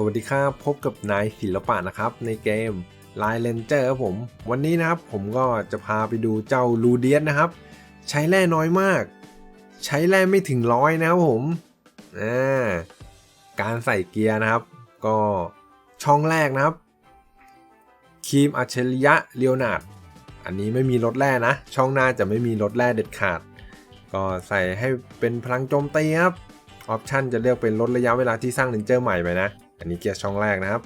สวัสดีครับพบกับนายศิลปะนะครับ ในเกม l i น e Ranger ครับผม วันนี้นะครับผมก็จะพาไปดูเจ้าลูเดียสนะครับ ใช้แร่น้อยมาก ใช้แร่ไม่ถึงร้อยนะครับผมาการใส่เกียร์นะครับ ก็ช่องแรกนะครับครีมอัจฉริยะเลียวนาดอันนี้ไม่มีลดแร่นะ ช่องหน้าจะไม่มีลดแร่เด็ดขาด ก็ใส่ให้เป็นพลังโจมตีครับออปชันจะเลือกเป็นลดระยะเวลาที่สร้างเลนเจอร์ใหม่ไปนะ อันนี้เกียร์ช่องแรกนะครับ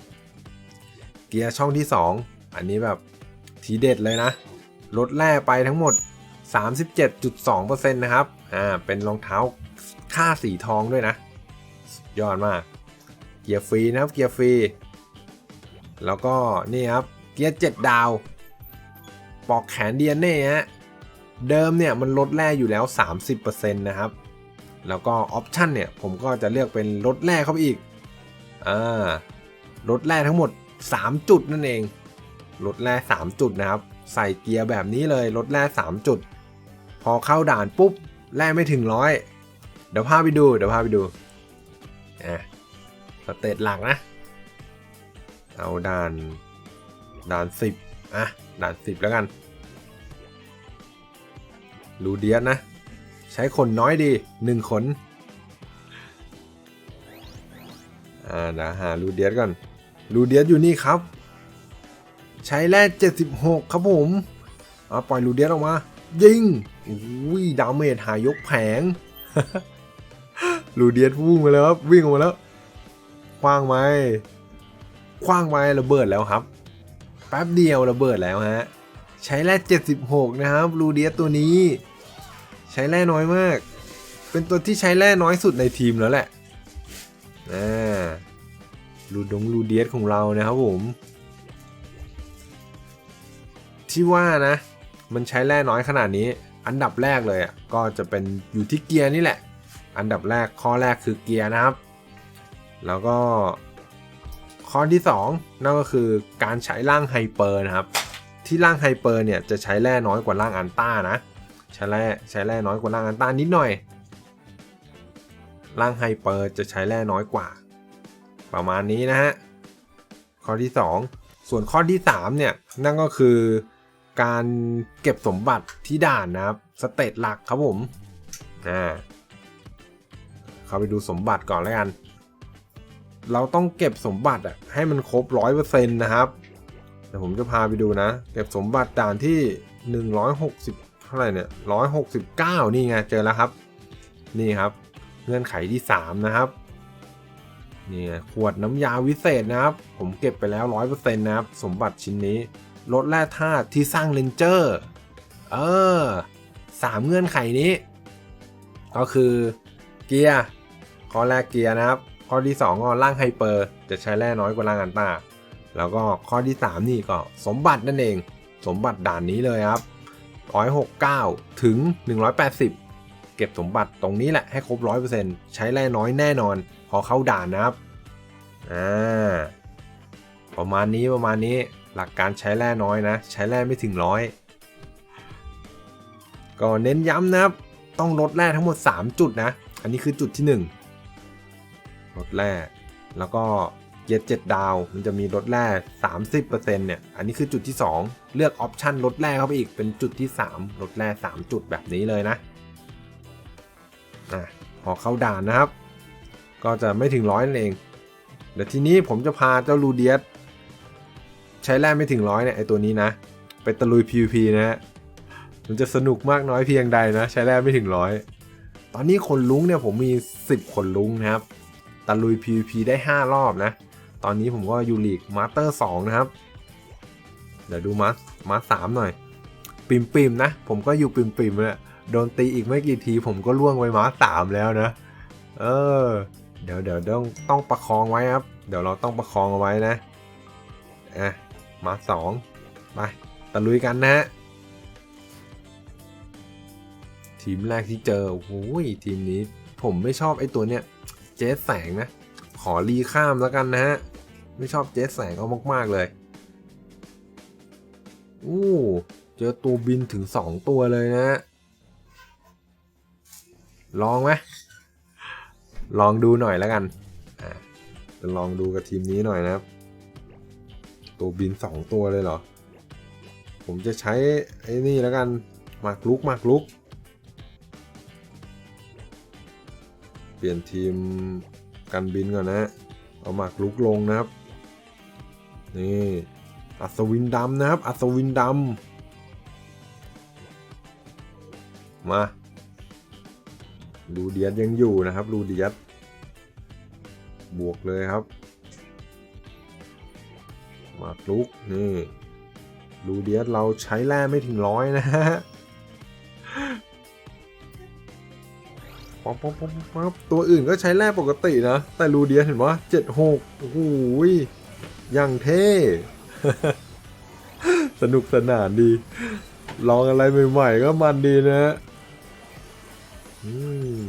เกียร์ช่องที่ 2 อันนี้แบบทีเด็ดเลยนะ ลดแร่ไปทั้งหมด 37.2%นะครับ อ่า เป็นรองเท้าค่าสีทองด้วยนะ ยอดมาก เกียร์ฟรีนะครับ เกียร์ฟรี แล้วก็นี่ครับ เกียร์ 7 ดาว ปอกแขนเดียนเน่ฮะ เดิมเนี่ยมันลดแร่อยู่แล้ว 30%นะครับ แล้วก็ออปชันเนี่ยผมก็จะเลือกเป็นลดแร่เข้าไปอีก อ่าลดแร่ทั้งหมด 3 จุดนั่นเองลดแร่3จุดนะครับ ใส่เกียร์แบบนี้เลยลดแร่3จุด พอเข้าด่านปุ๊บแร่ไม่ถึงร้อยเดี๋ยวพาไปดูเดี๋ยวพาไปดูอะสเตตหลักนะ เอาด่านด่าน10อะด่าน10แล้วกันลูเดียสนะ ใช้ขนน้อยดีหนึ่งขน อ่าเดี๋ยวหาลูเดียสก่อนลูเดียสอยู่นี่ครับ ใช้แร่76 ครับผมเอาปล่อยลูเดียสออกมา ยิงอุ้ยดาเมจหายกแผงลูเดียสพุ่งมาแล้วครับวิ่งออกมาแล้วคว้างไม้คว้างไม้ระเบิดแล้วครับ แป๊บเดียวระเบิดแล้วฮะใช้แร่76 นะครับลูเดียสตัวนี้ ใช้แร่น้อยมาก เป็นตัวที่ใช้แร่น้อยสุดในทีมแล้วแหละ อ่าลูดงลูเดียสของเรานะครับผม ที่ว่านะ มันใช้แร่น้อยขนาดนี้ อันดับแรกเลยอะก็จะเป็นอยู่ที่เกียร์นี่แหละ อันดับแรกข้อแรกคือเกียร์นะครับ แล้วก็ข้อที่ 2 นั่นก็คือการใช้ร่างไฮเปอร์นะครับ ที่ร่างไฮเปอร์เนี่ยจะใช้แร่น้อยกว่าร่างอันต้านะ ใช้แร่ใช้แร่น้อยกว่าร่างอันต้านิดหน่อย ร่างไฮเปอร์จะใช้แร่น้อยกว่า ประมาณนี้นะฮะ ข้อที่ 2 ส่วนข้อที่ 3 เนี่ย นั่นก็คือการเก็บสมบัติที่ด่านนะครับ สเตตหลักครับผมอ่าเข้าไปดูสมบัติก่อนแล้วกัน เราต้องเก็บสมบัติอะให้มันครบร้อยเปอร์เซ็นต์นะครับเดี๋ยวผมจะพาไปดูนะ เก็บสมบัติด่านที่ 160เท่าไหร่เนี่ย169 นี่ไง เจอแล้วครับ นี่ครับ เงื่อนไขที่ 3 นะครับนี่ขวดน้ำยาวิเศษนะครับ ผมเก็บไปแล้ว 100%นะครับ สมบัติชิ้นนี้ลดแร่ธาตุที่สร้างเลนเจอร์ เออสามเงื่อนไขนี้ ก็คือเกียร์ข้อแรกเกียร์นะครับ ข้อที่2ก็ร่างไฮเปอร์จะใช้แร่น้อยกว่าร่างอันตาแล้วก็ข้อที่ 3 นี่ก็สมบัตินั่นเอง สมบัติด่านนี้เลยครับ 169 ถึง 180 เก็บสมบัติตรงนี้แหละให้ครบ 100%ใช้แร่น้อยแน่นอน พอเข้าด่านนะครับอ่าประมาณนี้ประมาณนี้หลักการใช้แร่น้อยนะ ใช้แร่ไม่ถึงร้อยก็เน้นย้ำนะครับต้องลดแร่ทั้งหมด 3 จุดนะ อันนี้คือจุดที่ 1 ลดแร่แล้วก็เกียร์7ดดาวมันจะมีลดแร่30%เนี่ย อันนี้คือจุดที่ 2 เลือกออปชันลดแร่เข้าไปอีกเป็นจุดที่ 3 ลดแร่3 จุดแบบนี้เลยนะ พอเข้าด่านนะครับ ก็จะไม่ถึงร้อยนั่นเอง เดี๋ยวทีนี้ผมจะพาเจ้าลูเดียสใช้แร่ไม่ถึงร้อยเนี่ยไอตัวนี้นะ ไปตะลุย PVP นะฮะมันจะสนุกมากน้อยเพียงใดนะ ใช้แร่ไม่ถึงร้อยตอนนี้คนลุงเนี่ยผมมี 10คนลุงนะครับตะลุย PVP ได้ 5 รอบนะ ตอนนี้ผมก็ยู่ลีกมาสเตอร์2นะครับ เดี๋ยวดูมาสมาสสามหน่อย ปิมปิมๆนะ ผมก็อยู่ปิมปิมๆเนี่ย โดนตีอีกไม่กี่ทีผมก็ล่วงไปมาสามแล้วนะ เออ เดี๋ยวเดี๋ยวต้องต้องประคองไว้ครับ เดี๋ยวเราต้องประคองเอาไว้นะอะมาสองไปตะลุยกันนะฮะทีมแรกที่เจอโอ้โหทีมนี้ผมไม่ชอบไอ้ตัวเนี้ยเจสแสงนะ ขอรีข้ามแล้วกันนะฮะ ไม่ชอบเจสแสงเขามาก ๆ เลยอู้เจอตัวบินถึง 2 ตัวเลยนะฮะ ลองไหมลองดูหน่อยแล้วกันอะจะลองดูกับทีมนี้หน่อยนะครับ ตัวบินสองตัวเลยเหรอ ผมจะใช้ไอ้นี่แล้วกันหมากลุกหมากลุก เปลี่ยนทีมกันบินก่อนนะ เอามากลุกลงนะครับ นี่ อัศวินดำนะครับ อัศวินดำมา ลูเดียสยังอยู่นะครับลูเดียสบวกเลยครับมาลุกนี่ลูเดียสเราใช้แร่ไม่ถึงร้อยนะฮะป๊อปป๊อปป๊อปป๊อปตัวอื่นก็ใช้แร่ปกตินะ แต่ลูเดียสเห็นปะเจ็ดหกโอ้โหยอย่างเท่ สนุกสนานดี ลองอะไรใหม่ๆก็มันดีนะฮะ อื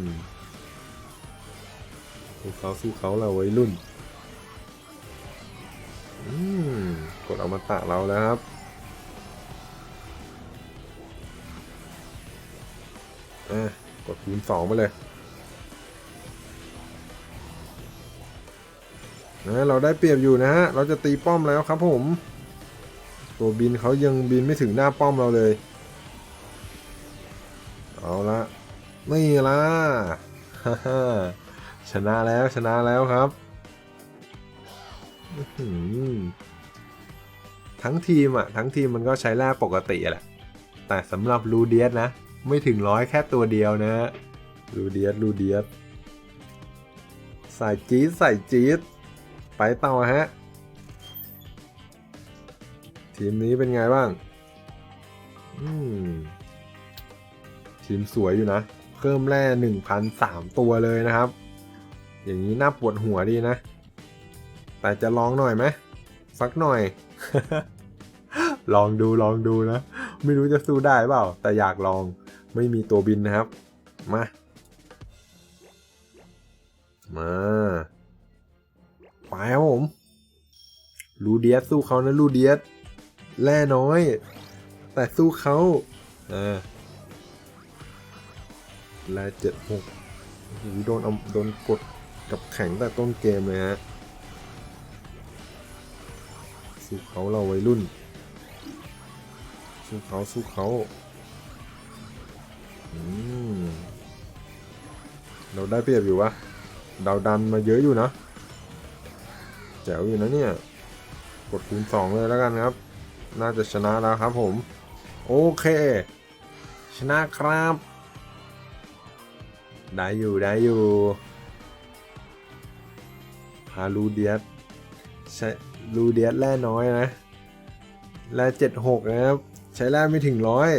มสู้เขาสู้เขาเราไว้รุ่น อืม กดเอามาตะเราแล้วครับอะกดคูณสองไปเลยนะเราได้เปรียบอยู่นะฮะ เราจะตีป้อมแล้วครับผม ตัวบินเขายังบินไม่ถึงหน้าป้อมเราเลย เอาละ นี่ละฮ่าฮ่าชนะแล้วชนะแล้วครับ ทั้งทีมอะ ทั้งทีมมันก็ใช้แร่ปกติแหละ แต่สำหรับลูเดียสนะ ไม่ถึงร้อยแค่ตัวเดียวนะฮะลูเดียสลูเดียสใส่จี๊ดใส่จี๊ดไปต่อฮะ ทีมนี้เป็นไงบ้าง อืมทีมสวยอยู่นะ เพิ่มแร่หนึ่งพันสามตัวเลยนะครับ อย่างนี้น่าปวดหัวดีนะ แต่จะลองหน่อยไหมสักหน่อย ลองดูลองดูนะ ไม่รู้จะสู้ได้เปล่า แต่อยากลองไม่มีตัวบินนะครับ มา มา ไปครับผมลูเดียสสู้เขานะลูเดียสแร่น้อย แต่สู้เขาอ่า แร่เจ็ดหกโอ้โหโดนเอาโดนกดกับแข็งแต่ต้นเกมเลยฮะสู้เขาเราวัยรุ่น สู้เขาสู้เขาอืมเราได้เปรียบอยู่วะดาวดันมาเยอะอยู่นะ แจ๋วอยู่นะเนี่ย กดคูณสองเลยแล้วกันครับ น่าจะชนะแล้วครับผม โอเค ชนะครับ ได้อยู่ได้อยู่พาลูเดียสใช้ลูเดียสแร่น้อยนะแร่เจ็ดหกนะครับ ใช้แร่ไม่ถึงร้อย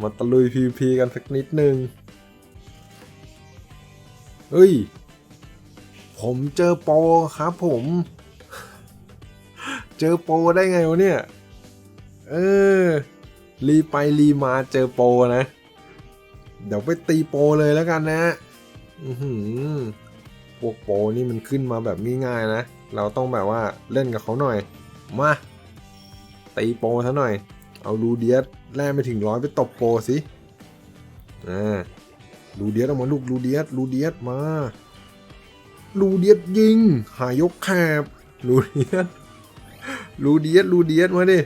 มาตะลุย PVP กันสักนิดนึงเฮ้ย ผมเจอโปรครับผม เจอโปรได้ไงวะเนี่ย เออรีไปรีมาเจอโปรนะ เดี๋ยวไปตีโปรเลยแล้วกันนะอือหือพวกโปรนี่มันขึ้นมาแบบง่ายๆนะ เราต้องแบบว่าเล่นกับเขาหน่อย มาตีโปรซะหน่อย เอาลูเดียสแล่ไม่ถึงร้อยไปตบโปรสิอ่าลูเดียสออกมาลูกลูเดียสลูเดียสมาลูเดียสยิง หายกแคบลูเดียสลูเดียสลูเดียสมาดิ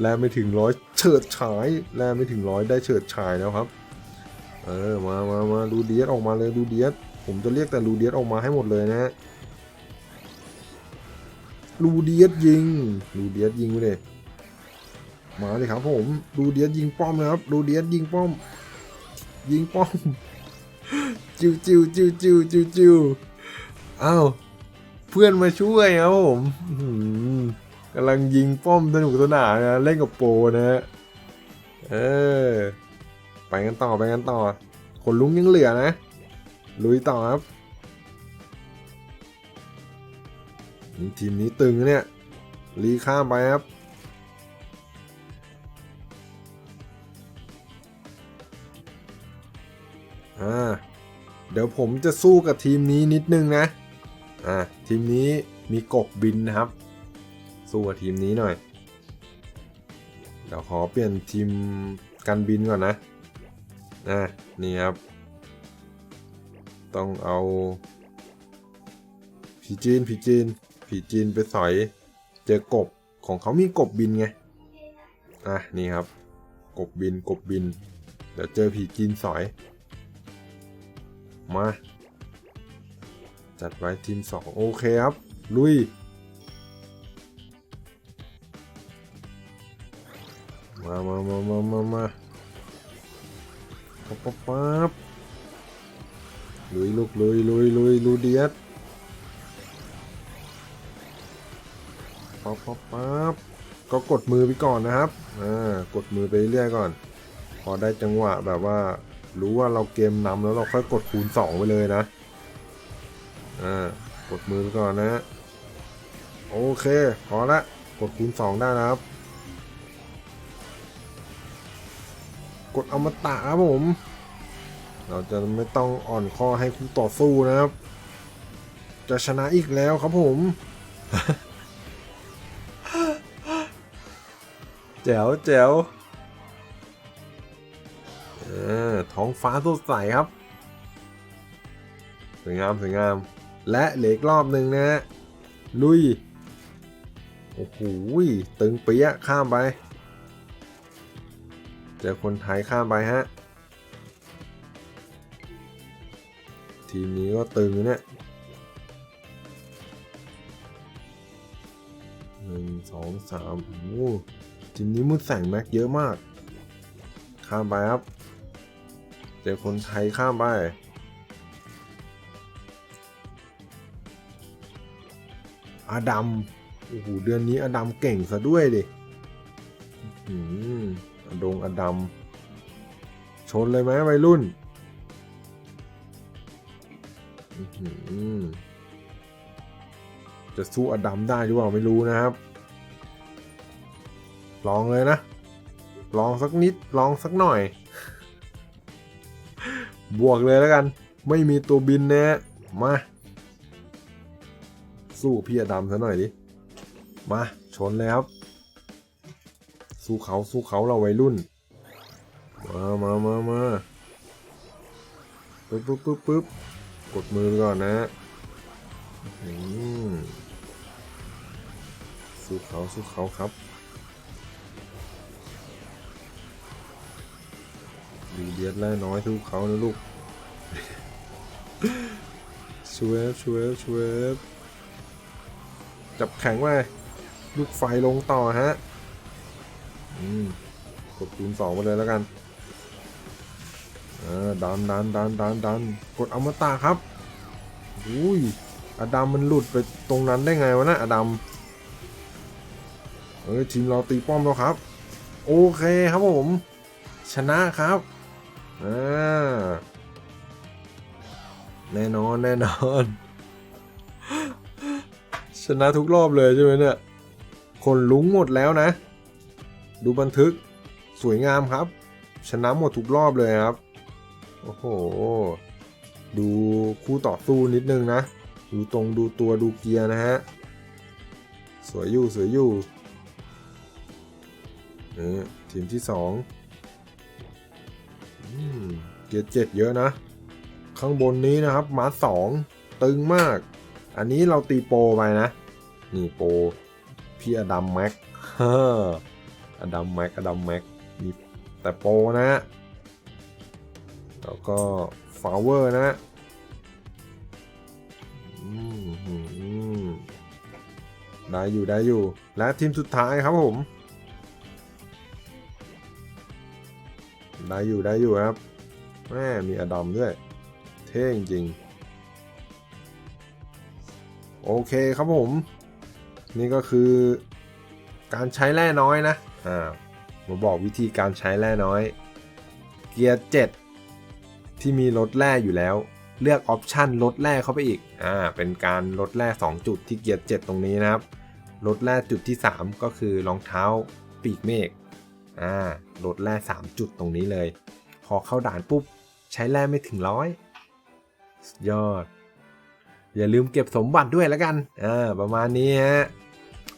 แลไม่ถึงร้อยเฉิดฉายแลไม่ถึงร้อยได้เฉิดฉายแล้วครับ เออมามามาลูเดียสออกมาเลยลูเดียสผมจะเรียกแต่ลูเดียสออกมาให้หมดเลยนะฮะลูเดียสยิงลูเดียสยิงไปเลยมาเลยครับผมลูเดียสยิงป้อมนะครับลูเดียสยิงป้อม ยิงป้อมจิวจิวจิวจิวจิวจิวอ้าวเพื่อนมาช่วยครับผมกำลังยิงป้อมสนุกสนานนะเล่นกับโปนะฮะเออ ไปกันต่อไปกันต่อคนลุงยังเหลือนะ ลุยต่อครับนี่ทีมนี้ตึงเนี่ยรีข้ามไปครับ อ่า เดี๋ยวผมจะสู้กับทีมนี้นิดนึงนะ อ่า ทีมนี้มีกบบินนะครับ สู้กับทีมนี้หน่อย เดี๋ยวขอเปลี่ยนทีมกันบินก่อนนะ อ่านี่ครับ ต้องเอาผีจีนผีจีนผีจีนไปสอยเจอกบของเขามีกบบินไงอะนี่ครับ กบบินกบบินเดี๋ยวเจอผีจีนสอย มา จัดไว้ทีมสองโอเคครับ ลุยมามามามามามา ปั๊บปั๊บปั๊บลุยลูกลุยลุยลุยลูเดียสปั๊บปั๊บป๊บก็กดมือไปก่อนนะครับ อ่า กดมือไปเรื่อยๆก่อน พอได้จังหวะแบบว่า รู้ว่าเราเกมนำแล้วเราค่อยกดคูณ2ไปเลยนะ อ่า กดมือไปก่อนนะ โอเค พอละ กดคูณ2ได้นะครับ กดอมตะครับผม เราจะไม่ต้องอ่อนข้อให้คู่ต่อสู้นะครับ จะชนะอีกแล้วครับผมแจ๋วแจ๋วเออท้องฟ้าสดใสครับ สวยงามสวยงาม และเหลืออีกรอบหนึ่งนะฮะลุย โอ้โหตึงเปี้ยะข้ามไป เจอคนไทยข้ามไปฮะ ทีมนี้ก็ตึงเนี่ยหนึ่งสองสามโอ้โหทีมนี้มุดแสงแม็กเยอะมาก ข้ามไปครับ เจอคนไทยข้ามไปอาดัม โอ้โห เดือนนี้อาดัมเก่งซะด้วยดิอืม อดงอดัมชนเลยไหมวัยรุ่นจะสู้อดัมได้หรือเปล่าไม่รู้นะครับ ลองเลยนะ ลองสักนิด ลองสักหน่อย บวกเลยแล้วกัน ไม่มีตัวบินนะฮะมา สู้พี่อดัมซะหน่อยดิ มา ชนเลยครับ สู้เขาสู้เขาเราวัยรุ่น มามามามาปึ๊บปึ๊บปึ๊บปึ๊บกดมือก่อนนะสู้เขาสู้เขาครับดีเดียดแล่น้อยสู้เขานะลูกช่วยช่วยช่วยจับแข็งไว้ลูกไฟลงต่อฮะ กดคูณสองไปเลยแล้วกันอาดันดันดันดันดันกดอมตะครับอุ้ยอดัมมันหลุดไปตรงนั้นได้ไงวะนะอดัมเอ้ยทีมเราตีป้อมแล้วครับ โอเคครับผม ชนะครับอ่าแน่นอนแน่นอน ชนะทุกรอบเลยใช่ไหมเนี่ย คนลุ้งหมดแล้วนะ ดูบันทึกสวยงามครับ ชนะหมดทุกรอบเลยครับ โอ้โห ดูคู่ต่อสู้นิดนึงนะ ดูตรงดูตัวดูเกียร์นะฮะ สวยอยู่ สวยอยู่นี่ทีมที่สองเกียร์เจ็ดเยอะนะ ข้างบนนี้นะครับ มาสองตึงมาก อันนี้เราตีโปรไปนะ นี่โปรพี่อดัมแม็กเฮ้อ อดัมแม็กอดัมแม็กมีแต่โปนะฮะแล้วก็ฟาวเวอร์นะฮะได้อยู่ได้อยู่ และทีมสุดท้ายครับผม ได้อยู่ได้อยู่ครับแม่มีอดัมด้วย เท่จริงๆโอเคครับผม นี่ก็คือการใช้แร่น้อยนะ อ่ามาบอกวิธีการใช้แร่น้อย เกียร์ 7 ที่มีลดแร่อยู่แล้ว เลือกออปชันลดแร่เข้าไปอีกอ่าเป็นการลดแร่ 2 จุดที่เกียร์ 7 ตรงนี้นะครับ ลดแร่จุดที่ 3 ก็คือรองเท้าปีกเมฆอ่าลดแร่ 3 จุดตรงนี้เลย พอเข้าด่านปุ๊บ ใช้แร่ไม่ถึงร้อยยอด อย่าลืมเก็บสมบัติด้วยแล้วกันอ่าประมาณนี้ฮะ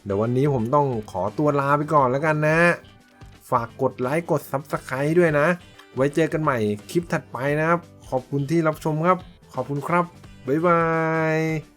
เดี๋ยววันนี้ผมต้องขอตัวลาไปก่อนแล้วกันนะ ฝากกดไลค์กด Subscribe ด้วยนะ ไว้เจอกันใหม่คลิปถัดไปนะครับ ขอบคุณที่รับชมครับ ขอบคุณครับ บ๊ายบาย